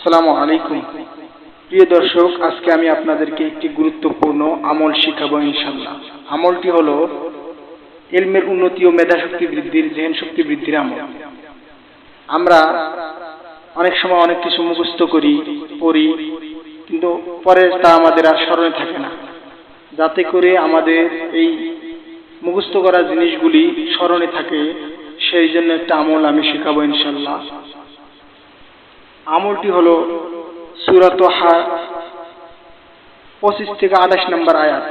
আসসালামু আলাইকুম। প্রিয় দর্শক, আজকে আমি আপনাদেরকে একটি গুরুত্বপূর্ণ আমল শিখাবো ইনশাল্লাহ আমলটি হলো এলমের উন্নতি ও বৃদ্ধির শক্তি বৃদ্ধির আমল। আমরা অনেক সময় অনেক কিছু মুখস্থ করি, পড়ি, কিন্তু পরে তা আমাদের আর স্মরণে থাকে না। যাতে করে আমাদের এই মুখস্থ করা জিনিসগুলি স্মরণে থাকে, সেই জন্য একটা আমল আমি শেখাবো ইনশাল্লাহ আমলটি হলো সুরাত হা পঁচিশ থেকে আঠাশ নম্বর আয়াত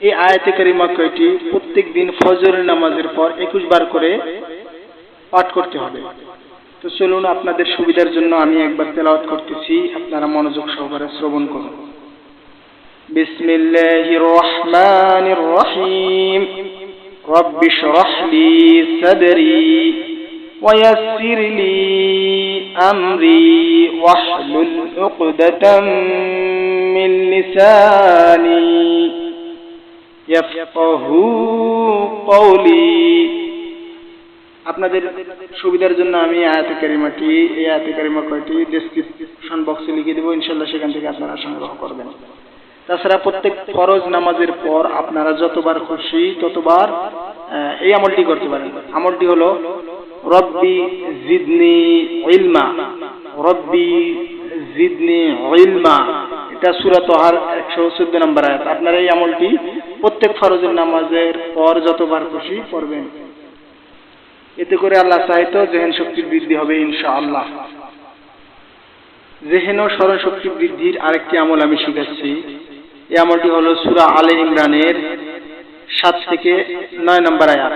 এই আয়াতে কারিমা কয়টি প্রত্যেক দিন ফজরের নামাজের পর একুশ বার করে পাঠ করতে হবে তো চলুন আপনাদের সুবিধার জন্য আমি একবার তেলাওয়াত করতেছি আপনারা মনোযোগ সহকারে শ্রবণ করুন বিসমিল্লাহির রহমানির রহিম رب اشرح لي صدري ويسر لي أمري واحلل عقدة من لساني يفقه قولي আপনাদের সুবিধার জন্য আমি আয়াতে কারিমাটি এই আয়াতে কারিমা কয়টি ডেসক্রিপশন বক্সে লিখে দেবো ইনশাল্লাহ সেখান থেকে আপনারা সংগ্রহ করবেন তাছাড়া প্রত্যেক ফরজ নামাজের পর আপনারা যতবার খুশি ততবার আহ, এই আমলটি করতে পারেন আমলটি হলো রব্বি জিদনি ইলমা, রব্বি জিদনি ইলমা। এটা সুরা তোহার একশো চোদ্দ নম্বর আয়াত। আপনার এই আমলটি প্রত্যেক ফরজের নামাজের পর যতবার খুশি করবেন এতে করে আল্লাহ চাহিত জেহেন শক্তির বৃদ্ধি হবে ইনশাআল্লাহ। জেহেন ও স্মরণ শক্তি বৃদ্ধির আরেকটি আমল আমি শিখাচ্ছি। এই আমলটি হলো সুরা আলে ইমরানের সাত থেকে নয় নম্বর আয়াত।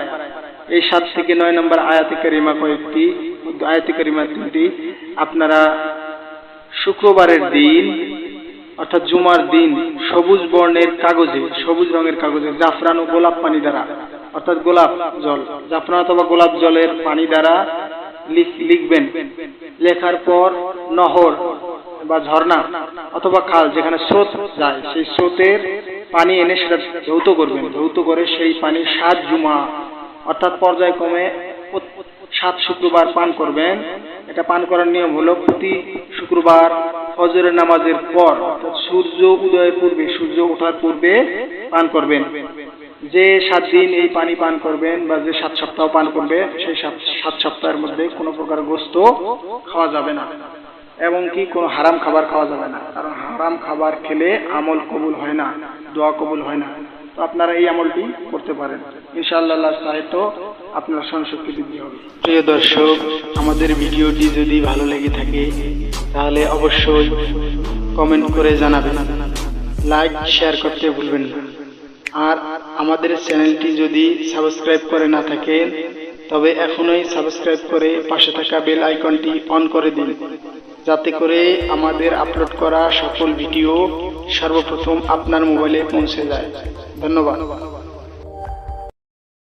এই সাত থেকে নয় নম্বর আয়াতে কারিমা কয়েকটি, আয়াতে কারিমা তিনটি। আপনারা শুক্রবারের দিন, অর্থাৎ জুমার দিন, সবুজ বর্ণের কাগজে, সবুজ রঙের কাগজে, জাফরান ও গোলাপ পানি দ্বারা, অর্থাৎ গোলাপ জল, জাফরান অথবা গোলাপ জলের পানি দ্বারা লিখ- লিখবেন। লেখার পর নহর বা ঝর্ণা অথবা খাল যেখানে স্রোত যায়, সেই স্রোতের পানি এনে সেটা ধৌত করবেন। ধৌত করে সেই পানি সাত জুমা অর্থাৎ পর্যায়ক্রমে সাত শুক্রবার পান করবেন। এটা পান করার নিয়ম হলো প্রতি শুক্রবার ফজরের নামাজের পর অর্থাৎ সূর্য উদয়ের পূর্বে, সূর্য ওঠার পূর্বে পান করবেন। যে সাত দিন এই পানি পান করবেন বা যে সাত সপ্তাহ পান করবে, সেই সাত সাত সপ্তাহের মধ্যে কোনো প্রকার গোস্ত খাওয়া যাবে না। এবং কি কোনো হারাম খাবার খাওয়া যাবে না। কারণ হারাম খাবার খেলে আমল কবুল হয় না, দোয়া কবুল হয় না। তো আপনারা এই আমলটি করতে পারেন। ইনশাআল্লাহ সাহিত্য আপনার সংশক্তি বৃদ্ধি হবে। প্রিয় দর্শক, আমাদের ভিডিওটি যদি ভালো লেগে থাকে, তাহলে অবশ্যই কমেন্ট করে জানাবেন। লাইক, শেয়ার করতে ভুলবেন না। আর আমাদের চ্যানেলটি যদি সাবস্ক্রাইব করে না থাকেন, তবে এখনই সাবস্ক্রাইব করে পাশে থাকা বেল আইকনটি অন করে দিন। যাতে করে আমাদের আপলোড করা সকল ভিডিও সর্বপ্রথম আপনার মোবাইলে পৌঁছে যায়। ধন্যবাদ।